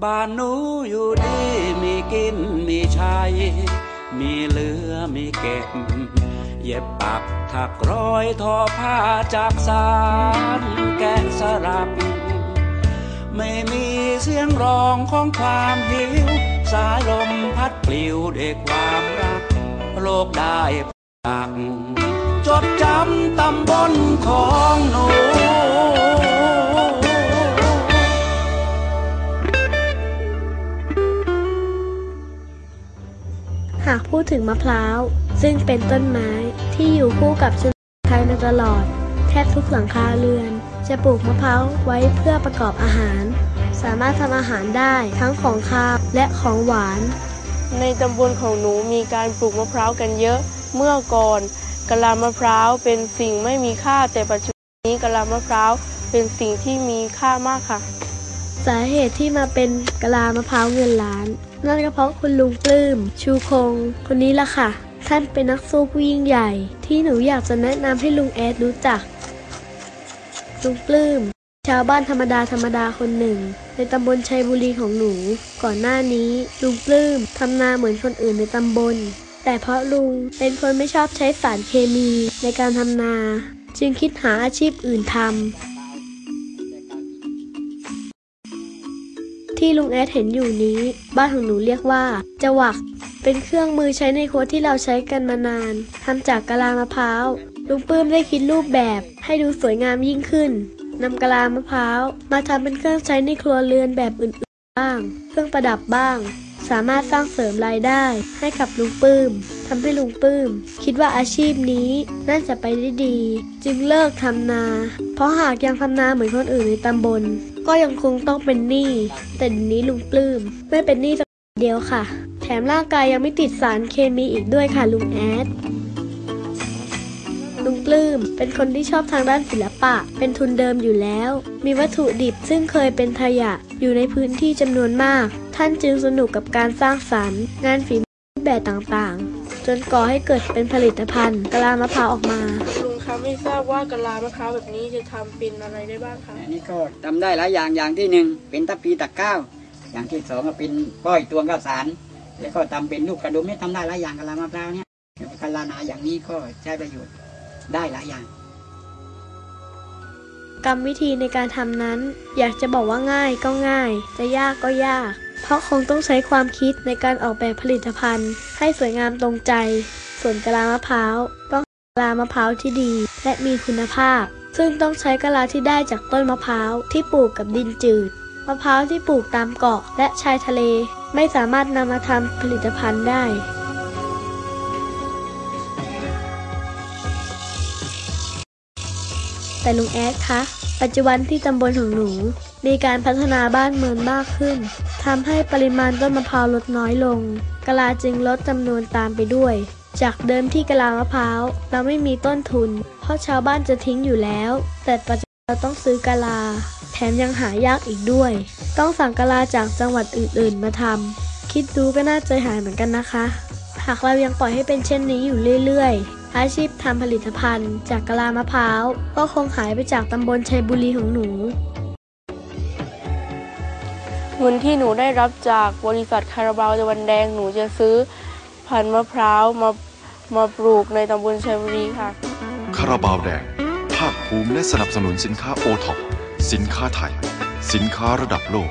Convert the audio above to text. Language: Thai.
บ้านหนูอยู่ดีมีกินมีใช้มีเหลือมีเก็บ เย็บปักถักร้อยทอผ้าจากสารแกะสลักไม่มีเสียงร้องของความหิว สายลมพัดปลิวด้วยความรัก โลกได้ปักจดจำตำบลของากพูดถึงมะพร้าว ซึ่งเป็นต้นไม้ที่อยู่คู่กับชนไทยมาตลอด แทบทุกหลังคาเรือน จะปลูกมะพร้าวไว้เพื่อประกอบอาหาร สามารถทำอาหารได้ทั้งของคาวและของหวาน ในตำบลของหนูมีการปลูกมะพร้าวกันเยอะเมื่อก่อนกะลามะพร้าวเป็นสิ่งไม่มีค่าแต่ปัจจุบันนี้กะลามะพร้าวเป็นสิ่งที่มีค่ามากค่ะ สาเหตุที่มาเป็นกะลามะพร้าวเงินล้าน นั่นก็เพราะคุณลุงปลื้ม ชูคง คนนี้ล่ะค่ะ ท่านเป็นนักสู้ผู้ยิ่งใหญ่ ที่หนูอยากจะแนะนำให้ลุงแอดรู้จัก ลุงปลื้ม ชาวบ้านธรรมดาธรรมดาคนหนึ่ง ในตำบลชัยบุรีของหนู ก่อนหน้านี้ ลุงปลื้มทำนาเหมือนคนอื่นในตำบล แต่เพราะลุงเป็นคนไม่ชอบใช้สารเคมีในการทำนา จึงคิดหาอาชีพอื่นทำ ที่ลุงแอดเห็นอยู่นี้ บ้านของหนูเรียกว่าจวัก เป็นเครื่องมือใช้ในครัวที่เราใช้กันมานานทำจากกะลามะพร้าวลุงปื้มได้คิดรูปแบบ ให้ดูสวยงามยิ่งขึ้นนำกะลามะพร้าวมาทำเป็นเครื่องใช้ในครัวเรือนแบบอื่นๆบ้าง เครื่องประดับบ้าง สามารถสร้างเสริมรายได้ ให้กับลุงปื้มทำให้ลุงปื้ม คิดว่าอาชีพนี้น่าจะไปได้ดี จึงเลิกทำนา เพราะหากยังทำนาเหมือนคนอื่นในตำบล ก็ยังคงต้องเป็นหนี้แต่นี้ลุงปลื้มไม่เป็นหนี้สักเดียวค่ะ แถมร่างกายยังไม่ติดสารเคมีอีกด้วยค่ะลุงแอดลุงปลื้มเป็นคนที่ชอบทางด้านศิลปะ เป็นทุนเดิมอยู่แล้ว มีวัตถุดิบซึ่งเคยเป็นขยะอยู่ในพื้นที่จำนวนมาก ท่านจึงสนุกกับการสร้างสรรค์ งานฝีมือแบบต่างๆ จนก่อให้เกิดเป็นผลิตภัณฑ์กะลามะพร้าวออกมา ไม่ทราบว่ากะลามะพร้าวแบบนี้จะทำเป็นอะไรได้บ้างคะอันนี้ก็ทำได้หลายอย่างอย่างที่หนึ่งเป็นทัพพีตักข้าว อย่างที่สองก็เป็นก้อยตวงข้าวสารแล้วก็ทำเป็นลูกกระดุมเนี่ยทำได้หลายอย่างกะลามะพร้าวเนี่ยกะลานาอย่างนี้ก็ใช้ประโยชน์ได้หลายอย่าง กรรมวิธีในการทำนั้น อยากจะบอกว่าง่ายก็ง่าย จะยากก็ยาก เพราะคงต้องใช้ความคิดในการออกแบบผลิตภัณฑ์ ให้สวยงามตรงใจ ส่วนกะลามะพร้าวต้องกะ ลามะพร้าวที่ดี และมีคุณภาพ ซึ่งต้องใช้กะลาที่ได้จากต้นมะพร้าวที่ปลูกกับดินจืด มะพร้าวที่ปลูกตามเกาะและชายทะเล ไม่สามารถนำมาทำผลิตภัณฑ์ได้แต่ลุงแอดคะ ปัจจุบันที่ตำบลของหนู มีการพัฒนาบ้านเมืองมากขึ้น ทำให้ปริมาณต้นมะพร้าวลดน้อยลง กะลาจึงลดจำนวนตามไปด้วย จากเดิมที่กะลามะพร้าว เราไม่มีต้นทุน เพราะชาวบ้านจะทิ้งอยู่แล้ว แต่ปัจจุบันเราต้องซื้อกะลา แถมยังหายากอีกด้วย ต้องสั่งกะลาจากจังหวัดอื่นๆ มาทำคิดดูก็น่าใจหายเหมือนกันนะคะ หากเรายังปล่อยให้เป็นเช่นนี้อยู่เรื่อยๆ อาชีพทำผลิตภัณฑ์ จากกะลามะพร้าว ก็คงหายไปจากตำบลชัยบุรีของหนูเงินที่หนูได้รับจากบริษัทคาราบาวตะวันแดงหนูจะซื้อ พันธุ์มะพร้าวมามาปลูกในตำบลชัยบุรีค่ะ คาราบาวแดงภาคภูมิและสนับสนุนสินค้าโอท็อปสินค้าไทย สินค้าระดับโลก